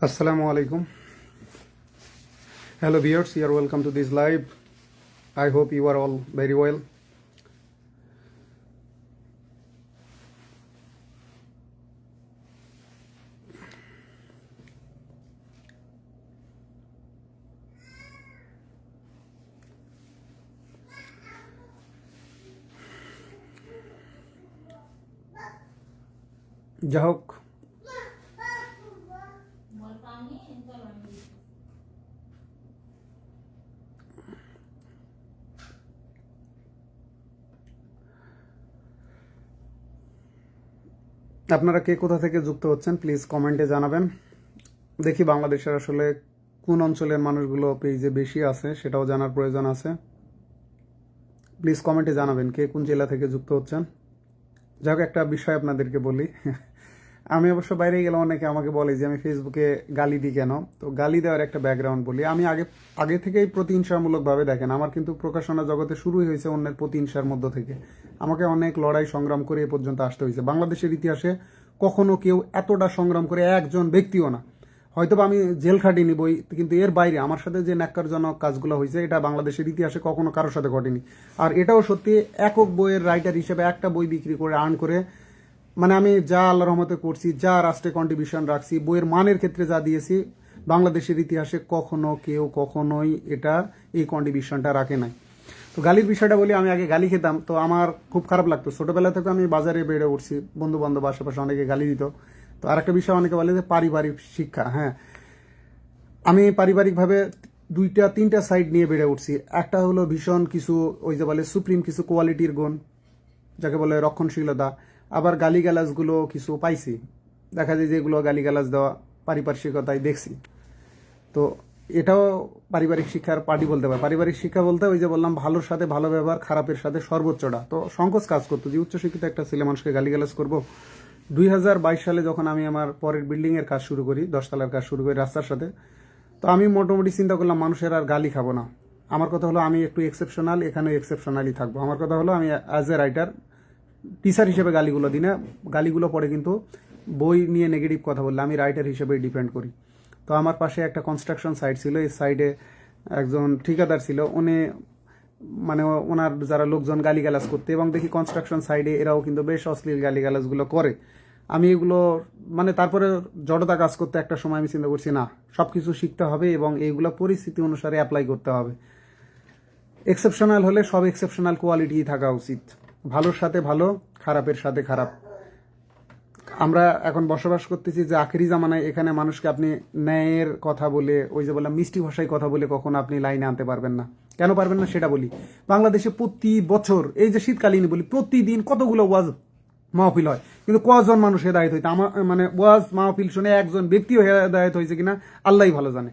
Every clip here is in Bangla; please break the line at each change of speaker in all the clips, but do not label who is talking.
Assalamu alaikum. Hello viewers, you are welcome to this live. I hope you are all very well. যা হোক আপনারা কে কোথা থেকে যুক্ত হচ্ছেন প্লিজ কমেন্টে জানাবেন। দেখি বাংলাদেশের আসলে কোন অঞ্চলের মানুষগুলো পেজে বেশি আছে, সেটাও জানার প্রয়োজন আছে। প্লিজ কমেন্টে জানাবেন কে কোন জেলা থেকে যুক্ত হচ্ছেন। যাই একটা বিষয় আপনাদেরকে বলি। আমি অবশ্য বাইরে গেলে অনেকে আমাকে বলে যে, আমি ফেসবুকে গালি দিই কেন? তো গালি দেওয়ার একটা ব্যাকগ্রাউন্ড বলি। আমি আগে আগে থেকেই প্রতিহিংসামূলকভাবে দেখেন, আমার কিন্তু প্রকাশনা জগতে শুরুই হয়েছে অন্যের প্রতিহিংসার মধ্য থেকে। আমাকে অনেক লড়াই সংগ্রাম করে এ পর্যন্ত আসতে হয়েছে। বাংলাদেশের ইতিহাসে কখনো কেউ এতটা সংগ্রাম করে একজন ব্যক্তিও না। হয়তো আমি জেল খাটিনি বই কিন্তু এর বাইরে আমার সাথে যে ন্যাক্কারজনক কাজগুলো হয়েছে, এটা বাংলাদেশের ইতিহাসে কখনো কারোর সাথে ঘটেনি। আর এটাও সত্যি একক বইয়ের রাইটার হিসেবে একটা বই বিক্রি করে আর্ন করে মানে আমি যা আল্লাহ রহমতে করছি, যা রাষ্ট্রে কন্ট্রিবিউশন রাখছি, বইয়ের মানের ক্ষেত্রে যা দিয়েছি, বাংলাদেশের ইতিহাসে কখনো কেউ কখনোই এটা, এই কন্ট্রিবিউশনটা রাখে নাই। তো গালির বিষয়টা বলি, আমি আগে গালি খেতাম, তো আমার খুব খারাপ লাগতো। ছোটোবেলা থেকে আমি বাজারে বেড়ে উঠছি বন্ধু বান্ধব আশেপাশে অনেকে গালি দিত। তো আরেকটা বিষয় অনেকে বলে যে পারিবারিক শিক্ষা হ্যাঁ। আমি পারিবারিকভাবে দুইটা, তিনটা সাইড নিয়ে বেড়ে উঠছি। একটা হলো ভীষণ কিছু ওই যে বলে সুপ্রিম কিছু কোয়ালিটির গুণ, যাকে বলে রক্ষণশীলতা। আবার গালিগালাজগুলো কিছু পাইছি। দেখা যায় যেগুলো গালিগালাজ দেওয়া পারিপার্শ্বিকতায় দেখছি। তো এটাও পারিবারিক শিক্ষার পার্টি বলতে পারে। পারিবারিক শিক্ষা বলতে ওই যে বললাম, ভালোর সাথে ভালো ব্যবহার, খারাপের সাথে সর্বোচ্চটা। তো সংকোচ কাজ করতো যে উচ্চশিক্ষিত একটা ছেলে মানুষকে গালিগালাজ করব। দুই হাজার বাইশ সালে যখন আমি আমার পরের বিল্ডিং এর কাজ শুরু করি, দশতলার কাজ শুরু করি রাস্তার সাথে, তো আমি মোটামুটি চিন্তা করলাম, মানুষের আর গালি খাব না। আমার কথা হলো, আমি একটু এক্সেপশনাল এখানে এক্সেপশনালি থাকব। আমার কথা হলো, আমি অ্যাজ এ রাইটার টিচার হিসেবে গালিগুলো দিই না। গালিগুলো পরে কিন্তু বই নিয়ে নেগেটিভ কথা বললে, আমি রাইটার হিসেবে ডিপেন্ড করি। তো আমার পাশে একটা কনস্ট্রাকশন সাইট ছিল, এই সাইডে একজন ঠিকাদার ছিল, উনি মানে ওনার যারা লোকজন গালিগালাজ করতে, এবং দেখি কনস্ট্রাকশন সাইডে এরাও কিন্তু বেশ অশ্লীল গালিগালাজগুলো করে। আমি এগুলো মানে তারপরে জড়তা কাজ করতে একটা সময় আমি চিন্তা করছি, না সব কিছু শিখতে হবে এবং এইগুলো পরিস্থিতি অনুসারে অ্যাপ্লাই করতে হবে। এক্সেপশনাল হলে সব এক্সেপশনাল কোয়ালিটি থাকা উচিত। ভালোর সাথে ভালো, খারাপের সাথে খারাপ। আমরা এখন বসবাস করতেছি যে আখেরি জামানায় এখানে মানুষকে আপনি ন্যায়ের কথা বলে, ওই যে বললাম মিষ্টি ভাষায় কথা বলে কখনো আপনি লাইনে আনতে পারবেন না। কেন পারবেন না সেটা বলি। বাংলাদেশে প্রতি বছর, এই যে শীতকালীন বলি, প্রতিদিন কতগুলো ওয়াজ মাহফিল হয়? কিন্তু কজন মানুষ হেদায়ত হইতে আমার মানে ওয়াজ মাহফিল শুনে একজন ব্যক্তিও হেদায়ত হয়েছে কিনা আল্লাহ ভালো জানে।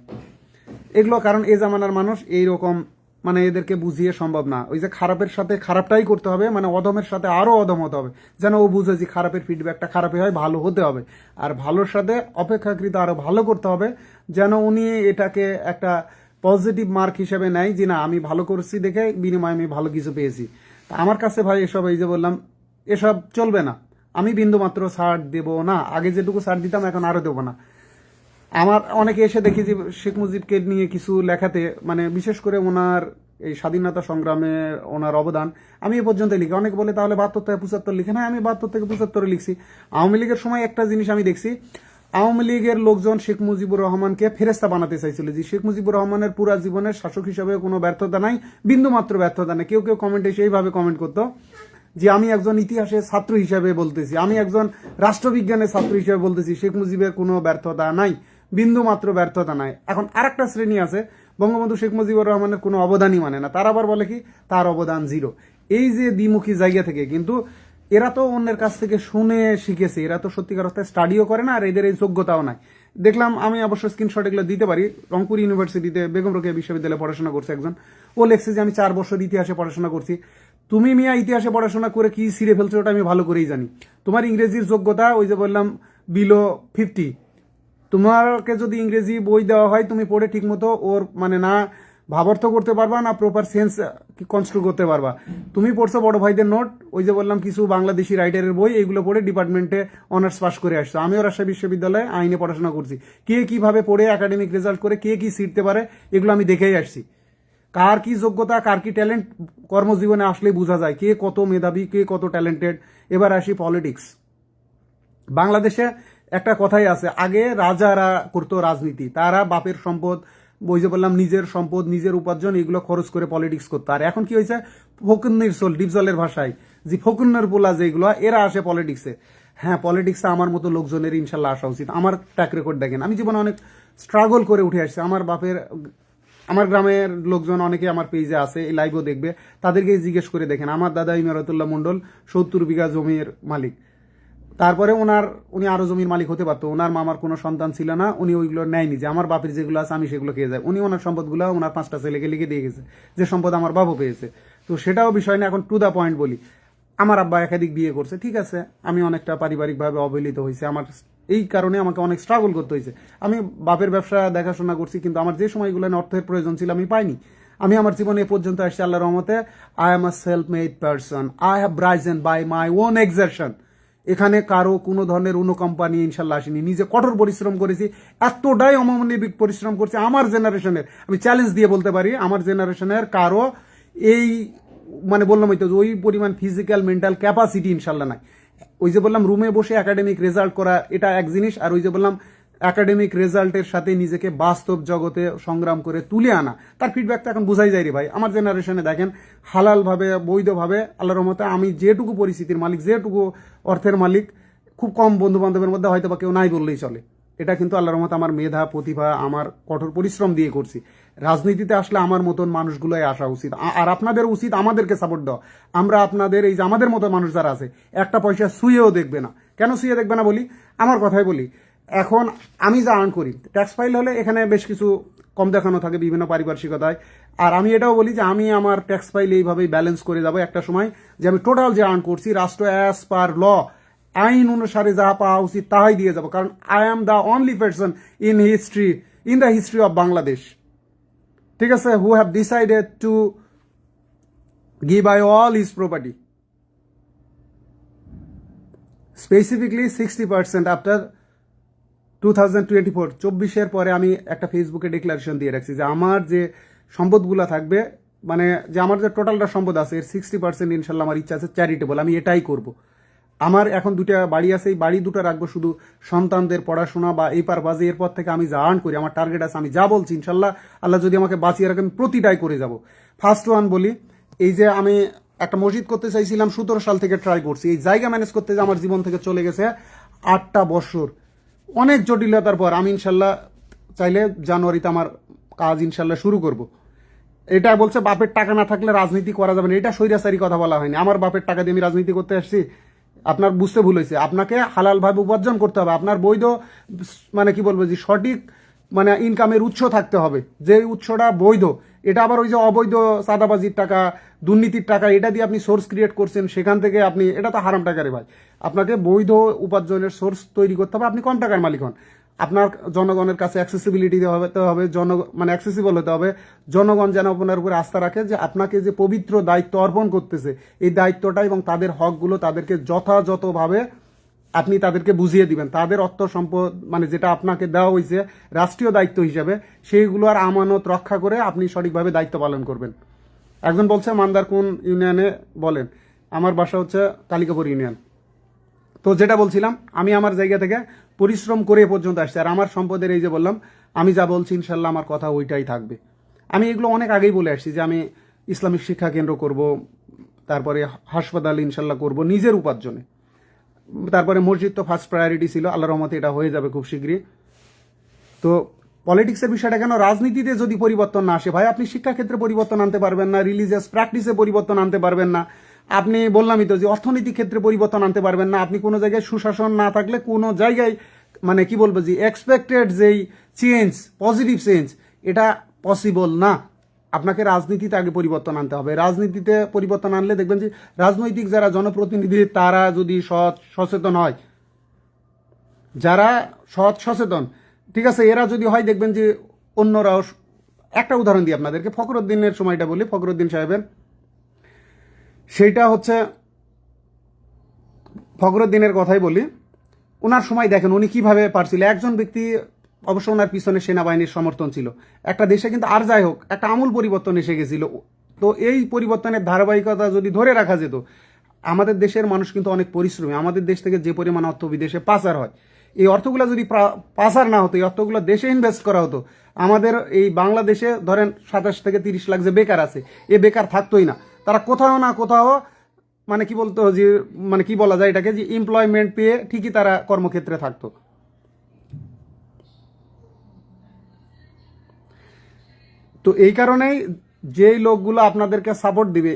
এগুলো কারণ এ জামানার মানুষ এইরকম মানে এদেরকে বুঝিয়ে সম্ভব না। ওই যে খারাপের সাথে খারাপটাই করতে হবে মানে অদমের সাথে আরও অধম হতে হবে। যেন ও বুঝে যে খারাপের ফিডব্যাকটা খারাপই হয়, ভালো হতে হবে। আর ভালোর সাথে অপেক্ষাকৃত আরও ভালো করতে হবে, যেন উনি এটাকে একটা পজিটিভ মার্ক হিসেবে নেয় যে, না, আমি ভালো করছি দেখে বিনিময়ে আমি ভালো কিছু পেয়েছি। তা আমার কাছে ভাই এসব, এই যে বললাম, এসব চলবে না। আমি বিন্দু মাত্র ছাড় দেবো না। আগে যেটুকু ছাড় দিতাম, এখন আরও দেবো না। আমার অনেকে এসে দেখি যে শেখ মুজিবকে নিয়ে কিছু লেখাতে মানে বিশেষ করে ওনার এই স্বাধীনতা সংগ্রামে ওনার অবদান, আমি এ পর্যন্ত লিখি। অনেকে বলে, তাহলে বাহাত্তর থেকে পঁচাত্তর লিখে না? আমি বাহাত্তর থেকে পঁচাত্তরে লিখছি। আওয়ামী লীগের সময় একটা জিনিস আমি দেখছি, আওয়ামী লীগের লোকজন শেখ মুজিবুর রহমানকে ফেরেস্তা বানাতে চাইছিল যে, শেখ মুজিবুর রহমানের পুরা জীবনের শাসক হিসাবে কোনো ব্যর্থতা নাই বিন্দু মাত্র ব্যর্থতা নেই। কেউ কেউ কমেন্টে সেইভাবে কমেন্ট করতো যে, আমি একজন ইতিহাসের ছাত্র হিসেবে বলতেছি, আমি একজন রাষ্ট্রবিজ্ঞানের ছাত্র হিসেবে বলতেছি, শেখ মুজিবের কোনো ব্যর্থতা নাই। বিন্দু মাত্র ব্যর্থতা নাই। এখন আরেকটা শ্রেণি আছে, বঙ্গবন্ধু শেখ মুজিবুর রহমানের কোনো অবদানই মানে না। তার আবার বলে কি? তার অবদান জিরো। এই যে দ্বিমুখী জায়গা থেকে, কিন্তু এরা তো অন্যের কাছ থেকে শুনে শিখেছে। এরা তো সত্যিকার অর্থে স্টাডিও করে না, আর এদের এই যোগ্যতাও নাই। দেখলাম, আমি অবশ্য স্ক্রিনশট এগুলো দিতে পারি। রংপুর ইউনিভার্সিটিতে বেগম রোকেয়া বিশ্ববিদ্যালয়ে পড়াশোনা করছে একজন। ও লেখছে যে, আমি চার বছর ইতিহাসে পড়াশোনা করছি। তুমি মিয়া, ইতিহাসে পড়াশোনা করে কি সিরে ফেলছো? ওটা আমি ভালো করেই জানি। তোমার ইংরেজির যোগ্যতা, ওই যে বললাম বিলো ফিফটি তোমাকে যদি ইংরেজি বই দেওয়া হয়, তুমি পড়ে ঠিকমতো ওর মানে না ভাবার্থ করতে পারবা, না প্রপার সেন্স কনস্ট্রুক্ট করতে পারবা। তুমি পড়ছো বড় ভাইদের নোট ওই যে বললাম কিছু বাংলাদেশি রাইটারের বই এইগুলো পড়ে ডিপার্টমেন্টে অনার্স পাস করে আসছো। আমিও রাজশাহী বিশ্ববিদ্যালয়ে আইনে পড়াশোনা করছি। কে কীভাবে পড়ে একাডেমিক রেজাল্ট করে, কে কি শিখতে পারে, এগুলো আমি দেখেই আসছি। কার কি যোগ্যতা, কার কি ট্যালেন্ট কর্মজীবনে আসলেই বোঝা যায় কে কত মেধাবী, কে কত ট্যালেন্টেড এবার আসি পলিটিক্স বাংলাদেশে একটা কথাই আছে, আগে রাজারা করতো রাজনীতি, তারা বাপের সম্পদ, ওই যে বললাম নিজের সম্পদ, নিজের উপার্জন, এগুলো খরচ করে পলিটিক্স করতো। আর এখন কি হয়েছে? ফকুন্নির সোল ডিপজলের ভাষায়, যে ফকুন্নের পোলা যেগুলো, এরা আসে পলিটিক্সে হ্যাঁ পলিটিক্সে আমার মতো লোকজনের ইনশাল্লাহ আসা উচিত। আমার ট্র্যাক রেকর্ড দেখেন। আমি জীবনে অনেক স্ট্রাগল করে উঠে আসছি। আমার বাপের, আমার গ্রামের লোকজন অনেকে আমার পেজে আছে এই লাইভও দেখবে। তাদেরকে জিজ্ঞেস করে দেখেন। আমার দাদা ইমারতুল্লাহ মণ্ডল, সত্তর বিঘা জমির মালিক। তারপরে ওনার, উনি আরও জমির মালিক হতে পারতো। ওনার মামার কোনো সন্তান ছিল না, উনি ওইগুলো নেয়নি যে আমার বাপের যেগুলো আছে আমি সেগুলো খেয়ে যাই। উনি ওনার সম্পদগুলো ওনার পাঁচটা ছেলেকে লিখে দিয়ে গেছে, যে সম্পদ আমার বাবু পেয়েছে। তো সেটাও বিষয় না, এখন টু দা পয়েন্ট বলি। আমার আব্বা একাধিক বিয়ে করছে, ঠিক আছে, আমি অনেকটা পারিবারিকভাবে অবহেলিত হয়েছে। আমার এই কারণে আমাকে অনেক স্ট্রাগল করতে হয়েছে। আমি বাপের ব্যবসা দেখাশোনা করছি, কিন্তু আমার যে সময়গুলো অর্থের প্রয়োজন ছিল আমি পাইনি। আমি আমার জীবনে এ পর্যন্ত আসছি আল্লাহ রহমতে I am a self made person I have risen by my own exertion এখানে কারও কোনো ধরনের অন্য কোম্পানি ইনশাল্লাহ আসেনি। নিজে কঠোর পরিশ্রম করেছি, এতটাই অমানবিক পরিশ্রম করছে, আমার জেনারেশনের আমি চ্যালেঞ্জ দিয়ে বলতে পারি, আমার জেনারেশনের কারও এই মানে বললাম হয়তো ওই পরিমাণ ফিজিক্যাল মেন্টাল ক্যাপাসিটি ইনশাল্লাহ নাই। ওই যে বললাম রুমে বসে একাডেমিক রেজাল্ট করা, এটা এক জিনিস, আর ওই যে বললাম একাডেমিক রেজাল্টের সাথে নিজেকে বাস্তব জগতে সংগ্রাম করে তুলে আনা। তার ফিডব্যাকটা এখন বোঝাই যায় রে ভাই। আমার জেনারেশনে দেখেন, হালালভাবে, বৈধভাবে, আল্লাহর রহমতে আমি যেটুকু পরিস্থিতির মালিক, যেটুকু অর্থের মালিক, খুব কম বন্ধু বান্ধবের মধ্যে হয়তো বা কেউ নাই বললেই চলে। এটা কিন্তু আল্লাহর রহমতে আমার মেধা, প্রতিভা, আমার কঠোর পরিশ্রম দিয়ে করছি। রাজনীতিতে আসলে আমার মতন মানুষগুলোই আসা উচিত। আর আপনাদের উচিত আমাদেরকে সাপোর্ট দেওয়া। আমরা আপনাদের, এই যে আমাদের মতো মানুষ যারা আছে, একটা পয়সা শুয়েও দেখবে না। কেন শুয়ে দেখবে না বলি? আমার কথাই বলি এখন আমি যা আর্ন করি ট্যাক্স ফাইল হলে এখানে বেশ কিছু কম দেখানো থাকে বিভিন্ন পারিপার্শ্বিকতায়। আর আমি এটাও বলি যে আমি আমার ট্যাক্স ফাইল এইভাবেই ব্যালেন্স করে যাব একটা সময় যে আমি টোটাল যে আর্ন করছি রাষ্ট্র অ্যাজ পার ল আইন অনুসারে যা পাওয়া উচিত তাহাই দিয়ে যাব। কারণ I am the only person in history in the history of Bangladesh ঠিক আছে? Who have decided to give I all his property specifically sixty percent after two thousand twenty four চব্বিশের পরে আমি একটা ফেসবুকে ডিক্লারেশন দিয়ে রাখছি যে আমার যে সম্পদগুলো থাকবে মানে যে আমার যে টোটালটা সম্পদ আছে, এর সিক্সটি পার্সেন্ট ইনশাল্লাহ আমার ইচ্ছা আছে চ্যারিটেবল আমি এটাই করব। আমার এখন দুটা বাড়ি আছে, এই বাড়ি দুটো রাখব শুধু সন্তানদের পড়াশোনা বা এই পারপাজে এরপর থেকে আমি যা আর্ন করি, আমার টার্গেট আছে, আমি যা বলছি, ইনশাল্লাহ আল্লাহ যদি আমাকে বাঁচিয়ে রাখেন, প্রতিটাই করে যাব। ফার্স্ট ওয়ান বলি, এই যে আমি একটা মসজিদ করতে চাইছিলাম, সতেরো সাল থেকে ট্রাই করছি, এই জায়গা ম্যানেজ করতে যে আমার জীবন থেকে চলে গেছে আটটা বছর। অনেক জটিলতার পর আমি ইনশাল্লাহ চাইলে জানুয়ারিতে আমার কাজ ইনশাল্লাহ শুরু করব। এটা বলছে বাপের টাকা না থাকলে রাজনীতি করা যাবে না। এটা স্বৈরাচারী কথা বলা হয়নি। আমার বাপের টাকা দিয়ে আমি রাজনীতি করতে আসছি, আপনার বুঝতে ভুল হয়েছে। আপনাকে হালালভাবে উপার্জন করতে হবে। আপনার বৈধ মানে কি বলব যে সঠিক মানে ইনকামের উৎস থাকতে হবে। যে উৎসটা বৈধ এটা আবার ওই যে অবৈধ সাদাবাজির টাকা, দুর্নীতির টাকা, এটা দিয়ে আপনি সোর্স ক্রিয়েট করছেন, সেখান থেকে আপনি, এটা তো হারাম টাকারে ভাই। আপনাকে বৈধ উপার্জনের সোর্স তৈরি করতে হবে, আপনি কম টাকার মালিক হন। আপনার জনগণের কাছে অ্যাক্সেসিবিলিটি হতে হবে জন মানে অ্যাক্সেসিবল হতে হবে। জনগণ যেন আপনার উপরে আস্থা রাখে যে আপনাকে যে পবিত্র দায়িত্ব অর্পণ করতেছে, এই দায়িত্বটা এবং তাদের হকগুলো তাদেরকে যথাযথভাবে আপনি তাদেরকে বুঝিয়ে দিবেন। তাদের অর্থ সম্পদ মানে যেটা আপনাকে দেওয়া হয়েছে রাষ্ট্রীয় দায়িত্ব হিসাবে, সেইগুলো আর আমানত রক্ষা করে আপনি সঠিকভাবে দায়িত্ব পালন করবেন। একজন বলছে, মান্দার কোন ইউনিয়নে? বলেন, আমার বাসা হচ্ছে কালিকাপুর ইউনিয়ন। তো যেটা বলছিলাম, আমি আমার জায়গা থেকে পরিশ্রম করে পর্যন্ত আসছি। আর আমার সম্পদের এই যে বললাম, আমি যা বলছি, ইনশাল্লাহ আমার কথা ওইটাই থাকবে। আমি এগুলো অনেক আগেই বলে আসছি যে আমি ইসলামিক শিক্ষা কেন্দ্র করব, তারপরে হাসপাতাল ইনশাল্লাহ করব নিজের উপার্জনে। তারপরে মসজিদ তো ফার্স্ট প্রায়োরিটি ছিল আল্লাহ রহমতে এটা হয়ে যাবে খুব শীঘ্রই। তো পলিটিক্সের বিষয়টা কেন? রাজনীতিতে যদি পরিবর্তন না আসে, ভাই, আপনি শিক্ষাক্ষেত্রে পরিবর্তন আনতে পারবেন না রিলিজিয়াস প্র্যাকটিসে পরিবর্তন আনতে পারবেন না। আপনি বললামই তো যে অর্থনৈতিক ক্ষেত্রে পরিবর্তন আনতে পারবেন না। আপনি কোনো জায়গায় সুশাসন না থাকলে কোনো জায়গায় মানে কি বলব যে এক্সপেক্টেড যেই চেঞ্জ পজিটিভ চেঞ্জ এটা পসিবল না। আপনাকে রাজনীতিতে আগে পরিবর্তন আনতে হবে। রাজনীতিতে পরিবর্তন আনলে দেখবেন যে, রাজনৈতিক যারা জনপ্রতিনিধি, তারা যদি সৎ, সচেতন হয়, যারা সৎ, সচেতন, ঠিক আছে, এরা যদি হয় দেখবেন যে, অন্যরাও একটা উদাহরণ দিই আপনাদেরকে, ফখরুদ্দিনের সময়টা বলি, ফখরুদ্দিন সাহেবের। সেইটা হচ্ছে, ফখরুদ্দিনের কথাই বলি। ওনার সময় দেখেন উনি কীভাবে পারছিল। একজন ব্যক্তি অবশ্য ওনার পিছনে সেনাবাহিনীর সমর্থন ছিল। একটা দেশে কিন্তু আর যাই হোক, একটা আমূল পরিবর্তন এসে গেছিল। তো এই পরিবর্তনের ধারাবাহিকতা যদি ধরে রাখা যেত, আমাদের দেশের মানুষ কিন্তু অনেক পরিশ্রমী। আমাদের দেশ থেকে যে পরিমাণ অর্থ বিদেশে পাচার হয়, এই অর্থগুলো যদি পাচার না হতো, এই অর্থগুলো দেশে ইনভেস্ট করা হতো, আমাদের এই বাংলাদেশে ধরেন সাতাশ থেকে তিরিশ লাখ যে বেকার আছে, এ বেকার থাকতোই না। তারা কোথাও না কোথাও মানে কি বলতো যে মানে কি বলা যায় এটাকে, যে এমপ্লয়মেন্ট পেয়ে ঠিকই তারা কর্মক্ষেত্রে থাকতো। তো এই কারণেই যেই লোকগুলো আপনাদেরকে সাপোর্ট দিবে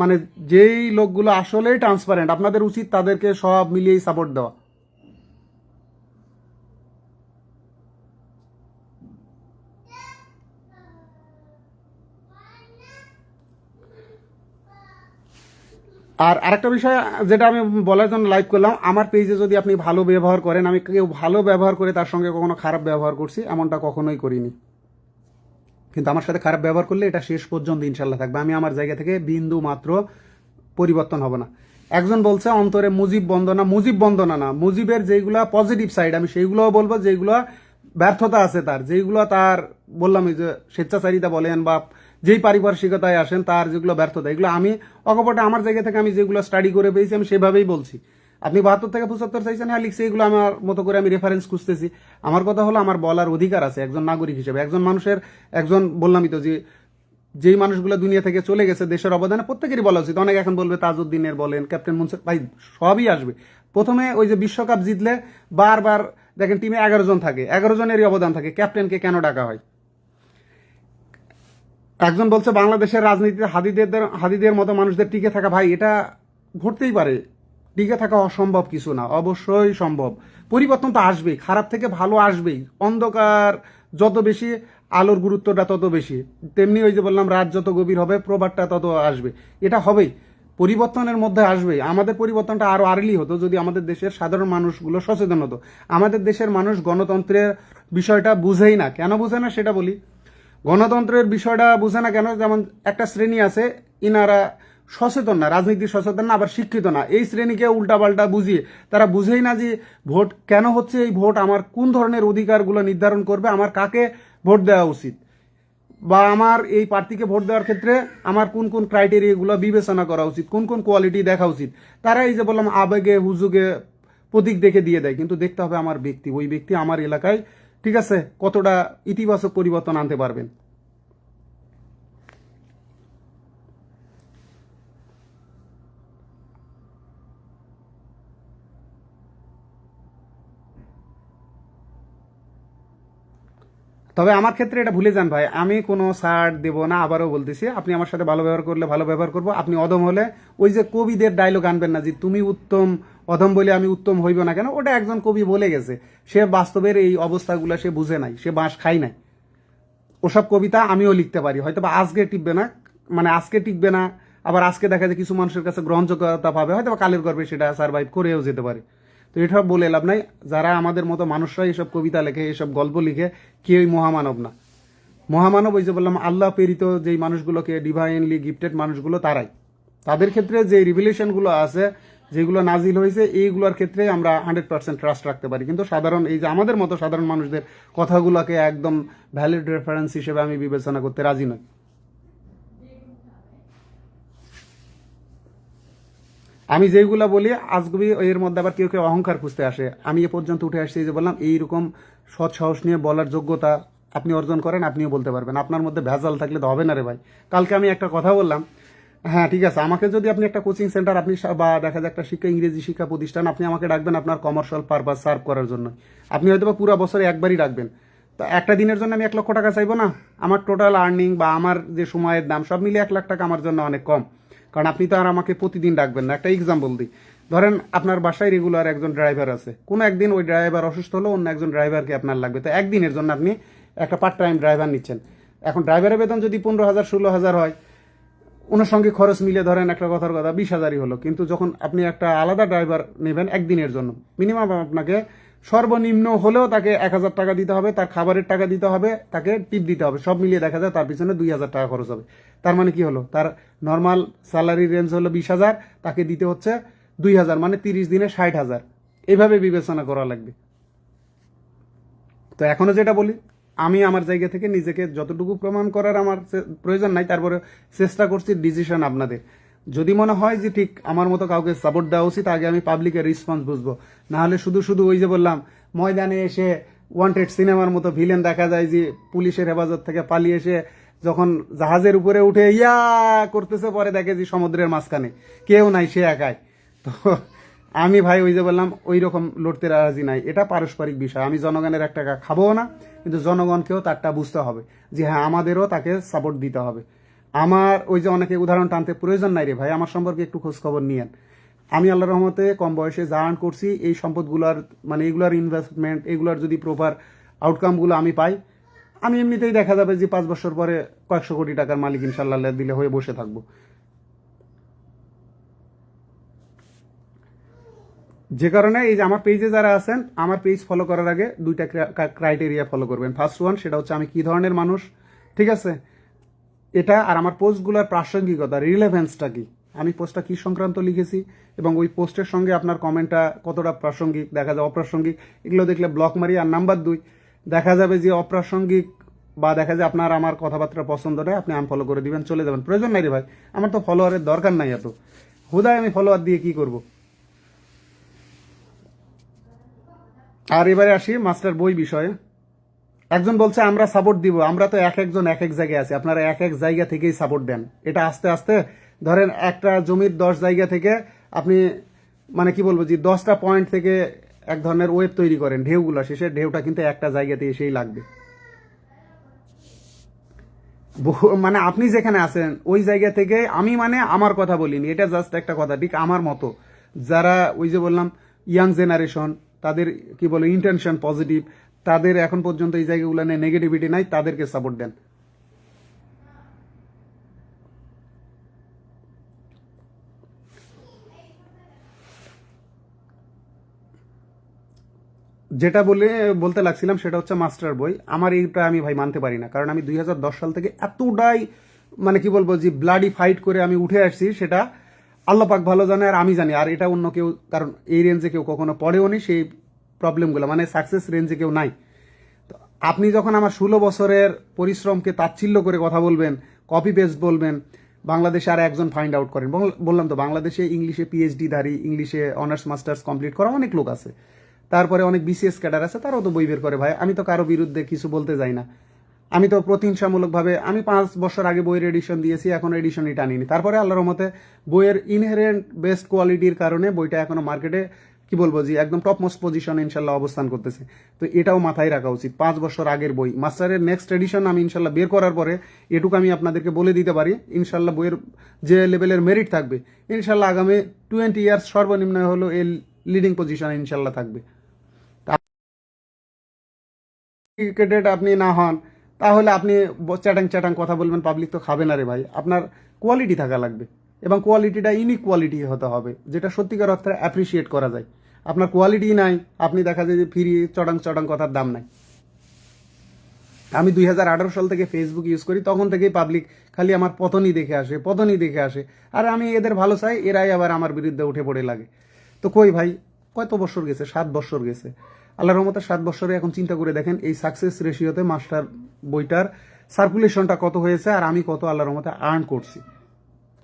মানে যেই লোকগুলো আসলেই ট্রান্সপারেন্ট আপনাদের উচিত তাদেরকে সব মিলিয়েই সাপোর্ট দেওয়া। আর আরেকটা বিষয় যেটা আমি বলার জন্য লাইভ করলাম, আমার পেজে যদি আপনি ভালো ব্যবহার করেন, আমি কেউ ভালো ব্যবহার করে তার সঙ্গে কখনো খারাপ ব্যবহার করছি, এমনটা কখনোই করিনি। কিন্তু আমার সাথে খারাপ ব্যবহার করলে এটা শেষ পর্যন্ত ইনশাল্লাহ থাকবে। আমি আমার জায়গা থেকে বিন্দু মাত্র পরিবর্তন হবে না। একজন বলছে, অন্তরে মুজিব বন্দনা মুজিব বন্দনা না, মুজিবের যেগুলা পজিটিভ সাইড আমি সেইগুলোও বলব যেগুলো ব্যর্থতা আছে তার যেগুলো তার, বললাম যে স্বেচ্ছাচারিতা বলেন বা যেই পারিপার্শ্বিকতায় আসেন, তার যেগুলো ব্যর্থতা, এগুলো আমি অকপটে আমার জায়গা থেকে আমি যেগুলো স্টাডি করে পেয়েছি, আমি সেভাবেই বলছি। আপনি বাহাত্তর থেকে পঁচাত্তর চাইছেন হ্যাঁ লিখছি, এগুলো আমার মতো করে আমি রেফারেন্স খুঁজতেছি। আমার কথা হলো, আমার বলার অধিকার আছে, একজন নাগরিক হিসেবে। একজন মানুষের, একজন বললামই তো যে, যেই মানুষগুলো দুনিয়া থেকে চলে গেছে, দেশের অবদানে প্রত্যেকেরই বলা উচিত। অনেক এখন বলবে, তাজউদ্দিনের বলেন, ক্যাপ্টেন মুনসের, ভাই, সবই আসবে। প্রথমে ওই যে বিশ্বকাপ জিতলে বারবার, দেখেন টিমে এগারো জন থাকে, এগারো জনেরই অবদান থাকে, ক্যাপ্টেনকে কেন ডাকা হয়? একজন বলছে, বাংলাদেশের রাজনীতিতে হাদিদের হাদিদের মতো মানুষদের টিকে থাকা, ভাই, এটা ঘটতেই পারে। টিকে থাকা অসম্ভব কিছু না, অবশ্যই সম্ভব। পরিবর্তন তো আসবেই, খারাপ থেকে ভালো আসবেই। অন্ধকার যত বেশি, আলোর গুরুত্বটা তত বেশি। তেমনি ওই যে বললাম, রাত যত গভীর হবে প্রভাবটা তত আসবে। এটা হবেই, পরিবর্তনের মধ্যে আসবে আমাদের পরিবর্তনটা আরও আর্লি হতো যদি আমাদের দেশের সাধারণ মানুষগুলো সচেতন হতো। আমাদের দেশের মানুষ গণতন্ত্রের বিষয়টা বুঝেই না। কেন বুঝে না সেটা বলি? গণতন্ত্রের বিষয়টা বুঝে না কেন? যেমন একটা শ্রেণি আছে, ইনারা সচেতন না, রাজনীতি সচেতন না, আবার শিক্ষিত না। এই শ্রেণীকে উল্টাপাল্টা বুঝিয়ে তারা বুঝেই না যে ভোট কেন হচ্ছে, এই ভোট আমার কোন ধরনের অধিকারগুলো নির্ধারণ করবে, আমার কাকে ভোট দেওয়া উচিত? বা আমার এই প্রার্থীকে ভোট দেওয়ার ক্ষেত্রে আমার কোন কোন ক্রাইটেরিয়াগুলো বিবেচনা করা উচিত, কোন কোন কোয়ালিটি দেখা উচিত? তারা এই যে বললাম, আবেগে, হুজুগে প্রতীক দেখে দিয়ে দেয়, কিন্তু দেখতে হবে আমার ব্যক্তি, ওই ব্যক্তি আমার এলাকায়, ঠিক আছে, কতটা ইতিবাচক পরিবর্তন আনতে পারবেন। তবে আমার ক্ষেত্রে এটা ভুলে যান ভাই। আমি কোনো ছাড় দেবো না, আবারও বলতেছি, আপনি আমার সাথে ভালো ব্যবহার করলে ভালো ব্যবহার করব। আপনি অদম হলে ওই যে কবিদের ডায়লগ আনবেন না যে, তুমি উত্তম অদম বলে আমি উত্তম হইব না কেন? ওটা একজন কবি বলে গেছে। সে বাস্তবের এই অবস্থাগুলো সে বুঝে নাই, সে বাঁশ খাই নাই। ওসব কবিতা আমিও লিখতে পারি হয়তো বা আজকে টিকবে না মানে আজকে টিকবে না, আবার আজকে দেখা যায় কিছু মানুষের কাছে গ্রহণযোগ্যতা পাবে হয়তো বা কালের গর্বে সেটা সার্ভাইভ করেও যেতে পারে। তো এটা বলে লাভ নাই। যারা আমাদের মতো মানুষরা এসব কবিতা লেখে, এসব গল্প লিখে, কেউই মহামানব না। মহামানব ওই যে বললাম, আল্লাহ প্রেরিত যেই মানুষগুলোকে ডিভাইনলি গিফটেড মানুষগুলো তারাই। তাদের ক্ষেত্রে যে রিভিলেশনগুলো আছে, যেগুলো নাজিল হয়েছে, এইগুলোর ক্ষেত্রে আমরা হান্ড্রেড পার্সেন্ট ট্রাস্ট রাখতে পারি। কিন্তু সাধারণ এই যে আমাদের মতো সাধারণ মানুষদের কথাগুলোকে একদম ভ্যালিড রেফারেন্স হিসেবে আমি বিবেচনা করতে রাজি নই। আমি যেগুলো বলি, আজগুবি এর মধ্যে আবার কেউ কেউ অহংকার খুঁজতে আসে। আমি এ পর্যন্ত উঠে আসছি যে বললাম, এইরকম সৎ সাহস নিয়ে বলার যোগ্যতা আপনি অর্জন করেন, আপনিও বলতে পারবেন। আপনার মধ্যে ভেজাল থাকলে তো হবে না রে ভাই। কালকে আমি একটা কথা বললাম। হ্যাঁ ঠিক আছে। আমাকে যদি আপনি একটা কোচিং সেন্টার আপনি বা দেখা যায় একটা শিক্ষা, ইংরেজি শিক্ষা প্রতিষ্ঠান, আপনি আমাকে ডাকবেন আপনার কমার্শিয়াল পারপাস সার্ভ করার জন্য। আপনি হয়তো বা পুরো বছরে একবারই ডাকবেন। তো একটা দিনের জন্য আমি এক লক্ষ টাকা চাইব না? আমার টোটাল আর্নিং বা আমার যে সময়ের দাম, সব মিলিয়ে এক লাখ টাকা আমার জন্য অনেক কম। কারণ আপনি তো আর আমাকে প্রতিদিন ডাকবেন না। একটা এক্সাম্পল দিই। ধরেন আপনার বাসায় রেগুলার একজন ড্রাইভার আছে। কোনো একদিন ওই ড্রাইভার অসুস্থ হলো, অন্য একজন ড্রাইভারকে আপনার লাগবে। তো একদিনের জন্য আপনি একটা পার্ট টাইম ড্রাইভার নিচ্ছেন। এখন ড্রাইভারের বেতন যদি পনেরো হাজার, ষোলো হাজার হয়, ওনার সঙ্গে খরচ মিলে ধরেন একটা কথার কথা, বিশ হাজারই হলো। কিন্তু যখন আপনি একটা আলাদা ড্রাইভার নেবেন একদিনের জন্য মিনিমাম আপনাকে সর্বনিম্ন হলেও তাকে এক হাজার টাকা দিতে হবে, তার খাবারের টাকা দিতে হবে, তাকে টিপ দিতে হবে, সব মিলিয়ে দেখা যায় তার পিছনে দুই হাজার টাকা খরচ হবে। তার মানে কি হলো? তার নর্মাল স্যালারি রেঞ্জ হলো বিশ হাজার, তাকে দিতে হচ্ছে দুই হাজার মানে তিরিশ দিনে ষাট হাজার। এভাবে বিবেচনা করা লাগবে। তো এখনও যেটা বলি, আমি আমার জায়গা থেকে নিজেকে যতটুকু প্রমাণ করার আমার প্রয়োজন নাই তারপরে চেষ্টা করছি ডিসিশন আপনাদের। যদি মনে হয় যে ঠিক আমার মতো কাউকে সাপোর্ট দেওয়া উচিত, আগে আমি পাবলিকের রেসপন্স বুঝব। নাহলে শুধু শুধু ওই যে বললাম, ময়দানে এসে ওয়ান্টেড সিনেমার মতো ভিলেন দেখা যায় যে পুলিশের হেফাজত থেকে পালিয়ে এসে যখন জাহাজের উপরে উঠে, ইয়া, করতেছে, পরে দেখে যে সমুদ্রের মাঝখানে। কেউ নাই, সে একাই। তো আমি ভাই ওই যে বললাম, ওই রকম লড়তে রাজি নাই। এটা পারস্পরিক বিষয়। আমি জনগণের এক টাকা খাব না, কিন্তু জনগণকেও তারটা বুঝতে হবে যে হ্যাঁ আমাদেরও তাকে সাপোর্ট দিতে হবে। আমার ওই যে অনেকে উদাহরণ টানতে প্রয়োজন নাই রে ভাই, আমার সম্পর্কে একটু খোঁজ খবর নিয়েন। আমি আল্লাহ রহমতে কম বয়সে earn করছি, এই সম্পদগুলোর মানে এগুলার ইনভেস্টমেন্ট এগুলার যদি প্রপার আউটকামগুলো আমি পাই, আমি এমনিতেই দেখা যাবে যে পাঁচ বছর পরে কয়েকশো কোটি টাকার মালিক ইনশাল্লাহ দিলে হয়ে বসে থাকব। যে কারণে এই যে আমার পেজে যারা আছেন, আমার পেজ ফলো করার আগে দুইটা ক্রাইটেরিয়া ফলো করবেন। ফার্স্ট ওয়ান সেটা হচ্ছে আমি কি ধরনের মানুষ, ঠিক আছে? এটা আর আমার পোস্টগুলোর প্রাসঙ্গিকতা রিলেভেন্সটা কি? আমি পোস্টটা কি সংক্রান্ত লিখেছি এবং ওই পোস্টের সঙ্গে আপনার কমেন্টটা কতটা প্রাসঙ্গিক, দেখা যায় অপ্রাসঙ্গিক, এগুলো দেখলে ব্লক মারি আর নাম্বার দুই, দেখা যাবে যে অপ্রাসঙ্গিক বা দেখা যায় আপনার আমার কথাবার্তা পছন্দ নয়, আপনি আনফলো করে দিবেন, চলে যাবেন। প্রয়োজন নাই রে ভাই, আমার তো ফলোয়ারের দরকার নাই এত। হুদায় আমি ফলোয়ার দিয়ে কি করব? আর এবারে আসি মাস্টার বই বিষয়ে। একজন বলছে, আমরা সাপোর্ট দিব। আমরা তো এক একজন এক এক জায়গায় আছি। আপনারা এক এক জায়গা থেকেই সাপোর্ট দেন। এটা আস্তে আস্তে, ধরেন একটা জমির দশ জায়গা থেকে আপনি মানে কি বলব, যে দশটা পয়েন্ট থেকে এক ধরনের ওয়েব তৈরি করেন, ঢেউগুলো। শেষে ঢেউটা কিন্তু একটা জায়গাতে এসেই লাগবে। মানে আপনি যেখানে আছেন, ওই জায়গা থেকে আমি মানে আমার কথা বলিনি। এটা জাস্ট একটা কথা, ঠিক আমার মতো। যারা ওই যে বললাম ইয়াং জেনারেশন তাদের কি বলে ইন্টেনশন পজিটিভ তাদের এখন পর্যন্ত এই জায়গাগুলো নিয়ে নেগেটিভিটি নাই, তাদেরকে সাপোর্ট দেন। যেটা বলে, বলতে লাগছিলাম সেটা হচ্ছে মাস্টার বই। আমার এইটা আমি ভাই মানতে পারি না, কারণ আমি দুই হাজার দশ সাল থেকে এতটাই মানে কি বলব, যে ব্লাডি ফাইট করে আমি উঠে আসছি, সেটা আল্লাপাক ভালো জানে আর আমি জানি। আর এটা অন্য কেউ, কারণ এই রেঞ্জে কেউ কখনো পড়েও নি সেই প্রবলেমগুলো মানে সাকসেস রেঞ্জে কেউ নাই। তো আপনি যখন আমার ষোলো বছরের পরিশ্রমকে তাচ্ছিল্য করে কথা বলবেন কপি পেস্ট বলবেন, বাংলাদেশে আর একজন ফাইন্ড আউট করেন। বললাম তো, বাংলাদেশে ইংলিশে পিএইচডি ধারী, ইংলিশে অনার্স মাস্টার্স কমপ্লিট করা অনেক লোক আছে। তারপরে অনেক বিসিএস ক্যাডার আছে, তারাও তো বই বের করে। ভাই, আমি তো কারও বিরুদ্ধে কিছু বলতে যাই না। আমি তো প্রতিহিংসামূলকভাবে, আমি পাঁচ বছর আগে বইয়ের এডিশন দিয়েছি, এখন এডিশনই টানিনি। তারপরে আল্লাহর মতে বইয়ের ইনহেরেন্ট বেস্ট কোয়ালিটির কারণে বইটা এখনও মার্কেটে কি বলব যে একদম টপ মোস্ট পজিশনে ইনশাল্লাহ অবস্থান করতেছে। তো এটাও মাথায় রাখা উচিত। পাঁচ বছর আগের বই, মাস্টারের নেক্সট এডিশন আমি ইনশাল্লাহ বের করার পরে এটুকু আমি আপনাদেরকে বলে দিতে পারি। ইনশাল্লাহ বইয়ের যে লেভেলের মেরিট থাকবে, ইনশাল্লাহ আগামী টোয়েন্টি ইয়ার্স সর্বনিম্ন হলো এই লিডিং পজিশনে ইনশাল্লাহ থাকবে। এডুকেটেড আপনি না হন, তাহলে আপনি চ্যাটাং চ্যাটাং কথা বলবেন পাবলিক তো খাবে না রে ভাই। আপনার কোয়ালিটি থাকা লাগবে। এবং কোয়ালিটিটা ইউনিক কোয়ালিটি হতে হবে, যেটা সত্যিকার অর্থে অ্যাপ্রিসিয়েট করা যায়। আপনার কোয়ালিটি নাই, আপনি দেখা যায় যে ফ্রি, চটাং চটাং কথার দাম নাই। আমি দুই হাজার আঠারো সাল থেকে ফেসবুক ইউজ করি, তখন থেকেই পাবলিক খালি আমার পতনই দেখে আসে, পতনই দেখে আসে। আর আমি এদের ভালো চাই, এরাই আবার আমার বিরুদ্ধে উঠে পড়ে লাগে। তো কই ভাই, কত বছর গেছে? সাত বছর গেছে। আল্লাহর রহমতে সাত বছরে এখন চিন্তা করে দেখেন, এই সাকসেস রেশিওতে মাস্টার বইটার সার্কুলেশনটা কত হয়েছে আর আমি কত আল্লাহর রহমতে আর্ন করছি।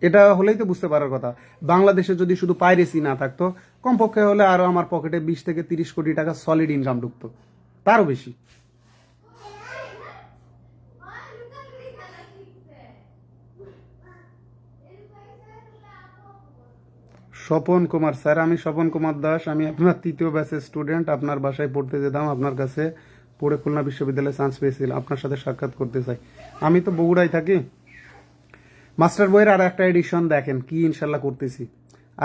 এটা হলেই তো বুঝতে পারার কথা। বাংলাদেশে যদি শুধু পাইরেসি না থাকতো, কমপক্ষে হলে আরও আমার পকেটে বিশ থেকে তিরিশ কোটি টাকা সলিড ইনকাম ঢুকতো। তারও বেশি। স্বপন কুমার স্যার, আমি স্বপন কুমার দাস, আমি আপনার তৃতীয় ব্যাচের স্টুডেন্ট আপনার বাসায় পড়তে যেতাম, আপনার কাছে পড়ে খুলনা বিশ্ববিদ্যালয়ে চান্স পেয়েছিলাম, আপনার সাথে সাক্ষাৎ করতে চাই। আমি তো বগুড়ায় থাকি। মাস্টার বইয়ের আর একটা এডিশন দেখেন, কি ইনশাল্লাহ করতেছি।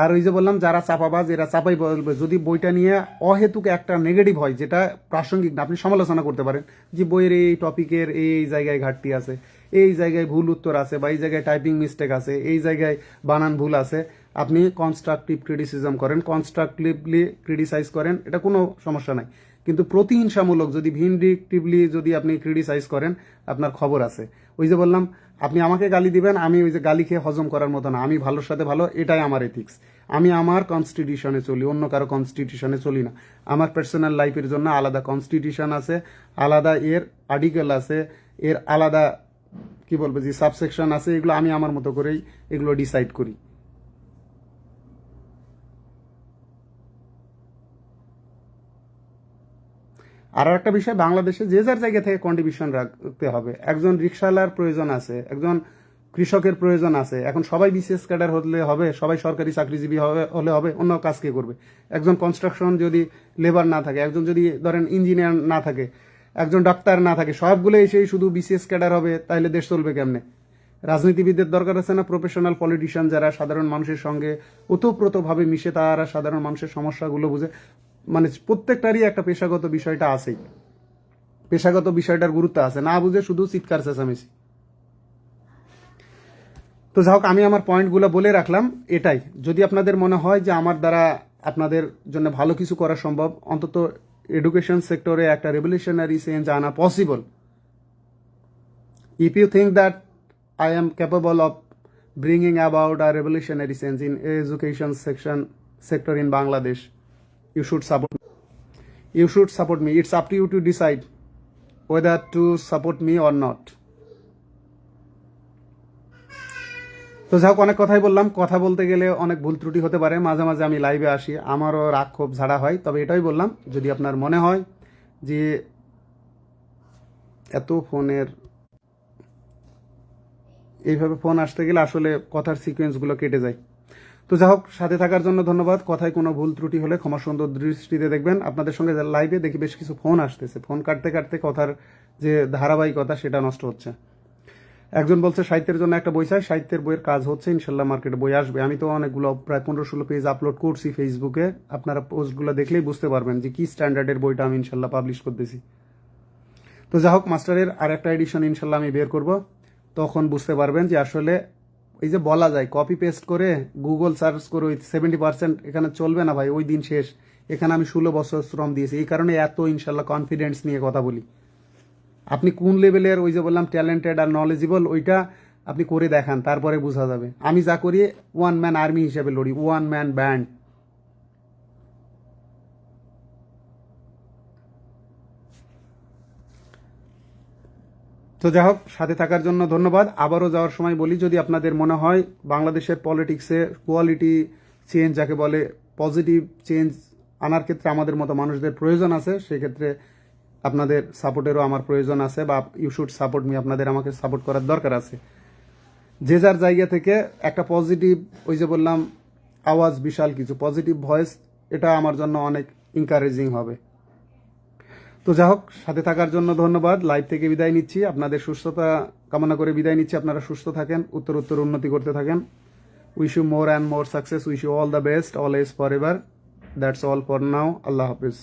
আর ওই যে বললাম, যারা চাপাবাজ, এরা চাপাই বলবে। যদি বইটা নিয়ে অহেতুক একটা নেগেটিভ হয়, যেটা প্রাসঙ্গিক না, আপনি সমালোচনা করতে পারেন যে বইয়ের এই টপিকের এই জায়গায় ঘাটতি আছে, এই জায়গায় ভুল উত্তর আছে, বা এই জায়গায় টাইপিং মিস্টেক আছে, এই জায়গায় বানান ভুল আছে, আপনি কনস্ট্রাকটিভ ক্রিটিসিজম করেন কনস্ট্রাকটিভলি ক্রিটিসাইজ করেন, এটা কোনো সমস্যা নাই। কিন্তু প্রতিহিংসামূলক যদি ভিনডিকটিভলি যদি আপনি ক্রিটিসাইজ করেন, আপনার খবর আছে। ওই যে বললাম, আপনি আমাকে গালি দিবেন, আমি ওই যে গালি খেয়ে হজম করার মতো না। আমি ভালোর সাথে ভালো, এটাই আমার এথিক্স আমি আমার কনস্টিটিউশনে চলি, অন্য কারও কনস্টিটিউশনে চলি না। আমার পার্সোনাল লাইফের জন্য আলাদা কনস্টিটিউশন আছে, আলাদা এর আর্টিকেল আছে, এর আলাদা, কি বলব, যে সাবসেকশন আছে, এগুলো আমি আমার মতো করেই এগুলো ডিসাইড করি। আরও একটা বিষয়, বাংলাদেশে যে যার জায়গা থেকে কন্ট্রিবিউশন রাখতে হবে। একজন রিক্সাওয়ালার প্রয়োজন আছে, একজন কৃষকের প্রয়োজন আছে। এখন সবাই বিসিএস ক্যাডার হলে হবে, সবাই সরকারি চাকরিজীবী হবে, হলে হবে, অন্য কাজ কে করবে? একজন কনস্ট্রাকশন যদি লেবার না থাকে, একজন যদি ধরেন ইঞ্জিনিয়ার না থাকে, একজন ডাক্তার না থাকে সবগুলো এসেই শুধু বিসিএস ক্যাডার হবে তাহলে দেশ চলবে কেমনে? রাজনীতিবিদদের দরকার আছে না? প্রফেশনাল পলিটিশিয়ান যারা সাধারণ মানুষের সঙ্গে ওতপ্রোতভাবে মিশে, তারা সাধারণ মানুষের সমস্যাগুলো বুঝে। মানে প্রত্যেকটারই একটা পেশাগত বিষয়টা আছেই। পেশাগত বিষয়টার গুরুত্ব আছে। না বুঝে শুধু চিৎকার চেঁচামেচি। তো যাই হোক আমি আমার পয়েন্টগুলো বলে রাখলাম এটাই। যদি আপনাদের মনে হয় যে আমার দ্বারা আপনাদের জন্য ভালো কিছু করা সম্ভব অন্তত এডুকেশন সেক্টরে একটা রেভলিউশনারি চেঞ্জ আনা possible if you think that I am capable of bringing about a revolutionary change in education section sector in Bangladesh, you should support. You should support me. It's up to you to decide whether to support me or not. তো যাই হোক, অনেক কথাই বললাম কথা বলতে গেলে অনেক ভুল ত্রুটি হতে পারে মাঝে মাঝে আমি লাইভে আসি আমারও রাগ ক্ষোভ ঝাড়া হয় তবে এটাই বললাম, যদি আপনার মনে হয় যে এত ফোনের এইভাবে ফোন আসতে গেলে আসলে কথার সিকোয়েন্সগুলো কেটে যায় তো যাই হোক, সাথে থাকার জন্য ধন্যবাদ। কথায় কোনো ভুল ত্রুটি হলে ক্ষমা সুন্দর দৃষ্টিতে দেখবেন। আপনাদের সঙ্গে লাইভে দেখি বেশ কিছু ফোন আসতেছে। ফোন কাটতে কাটতে কথার যে ধারাবাহিকতা, সেটা নষ্ট হচ্ছে। একজন বলছে, সাহিত্যের জন্য একটা বই চাই। সাহিত্যের বইয়ের কাজ হচ্ছে, ইনশাল্লাহ মার্কেটে বই আসবে। আমি তো অনেকগুলো, প্রায় পনেরো ষোলো পেজ আপলোড করছি ফেসবুকে আপনারা পোস্টগুলো দেখলেই বুঝতে পারবেন যে কি স্ট্যান্ডার্ডের বইটা আমি ইনশাল্লাহ পাবলিশ করতেছি। তো যাই হোক, মাস্টারের আর একটা এডিশন ইনশাল্লাহ আমি বের করব। তখন বুঝতে পারবেন যে আসলে এই যে বলা যায় কপি পেস্ট করে গুগল সার্চ করে ওই সেভেন্টি পার্সেন্ট এখানে চলবে না ভাই, ওই দিন শেষ। এখানে আমি ষোলো বছর শ্রম দিয়েছি। এই কারণে এত ইনশাল্লাহ কনফিডেন্স নিয়ে কথা বলি। আপনি কোন লেভেলের ওই যে বললাম ট্যালেন্টেড আর নলেজেবল ওইটা আপনি করে দেখান, তারপরে বোঝা যাবে। আমি যা করি ওয়ান ম্যান আর্মি হিসেবে লড়ি ওয়ান ম্যান ব্যান্ড তো যাই হোক, সাথে থাকার জন্য ধন্যবাদ। আবারও যাওয়ার সময় বলি, যদি আপনাদের মনে হয় বাংলাদেশের পলিটিক্সে কোয়ালিটি চেঞ্জ যাকে বলে পজিটিভ চেঞ্জ আনার ক্ষেত্রে আমাদের মতো মানুষদের প্রয়োজন আছে, সেক্ষেত্রে আপনাদের সাপোর্টেরও আমার প্রয়োজন আছে বা ইউ শুড সাপোর্ট মি আপনাদের আমাকে সাপোর্ট করার দরকার আছে। যে যার জায়গা থেকে একটা পজিটিভ ওই যে বললাম, আওয়াজ বিশাল কিছু পজিটিভ ভয়েস এটা আমার জন্য অনেক ইনকারেজিং হবে। তো যা হোক, সাথে থাকার জন্য ধন্যবাদ। লাইভ থেকে বিদায় নিচ্ছি। আপনাদের সুস্থতা কামনা করে বিদায় নিচ্ছি। আপনারা সুস্থ থাকেন উত্তর উত্তর উন্নতি করতে থাকেন। Wish you more and more success wish you all the best all age forever that's all for now Allah Hafiz.